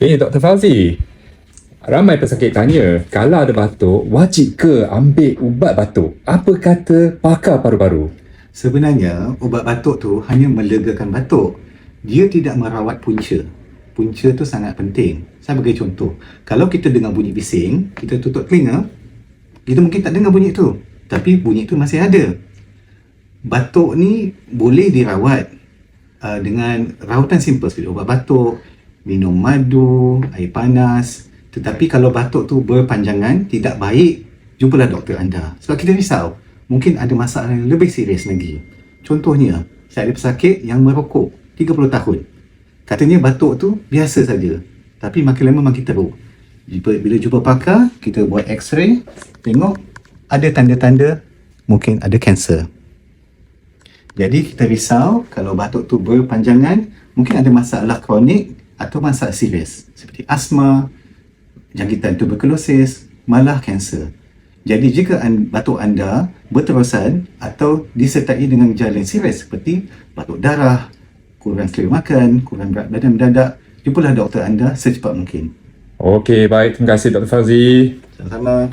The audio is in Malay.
Eh, Dr. Fauzi. Ramai pesakit tanya, kalau ada batuk, wajib ke ambil ubat batuk? Apa kata pakar paru-paru? Sebenarnya, ubat batuk tu hanya melegakan batuk. Dia tidak merawat punca. Punca tu sangat penting. Saya bagi contoh. Kalau kita dengar bunyi bising, kita tutup telinga, kita mungkin tak dengar bunyi tu. Tapi bunyi tu masih ada. Batuk ni boleh dirawat uh, dengan rawatan simple seperti ubat batuk, minum madu, air panas. Tetapi kalau batuk tu berpanjangan, tidak baik, jumpalah doktor anda. Sebab kita risau, mungkin ada masalah yang lebih serius lagi. Contohnya, saya ada pesakit yang merokok 30 tahun. Katanya batuk tu biasa saja. Tapi makin lama makin teruk. Bila, jumpa pakar, kita buat x-ray, tengok ada tanda-tanda mungkin ada kanser. Jadi kita risau kalau batuk tu berpanjangan, mungkin ada masalah kronik atau masalah serius seperti asma, jangkitan tuberkulosis, malah kanser. Jadi jika an- batuk anda berterusan atau disertai dengan gejala yang serius seperti batuk darah, kurang selera makan, kurang berat badan mendadak, jumpalah doktor anda secepat mungkin. Okey, baik. Terima kasih Dr. Fauzi. Sama-sama.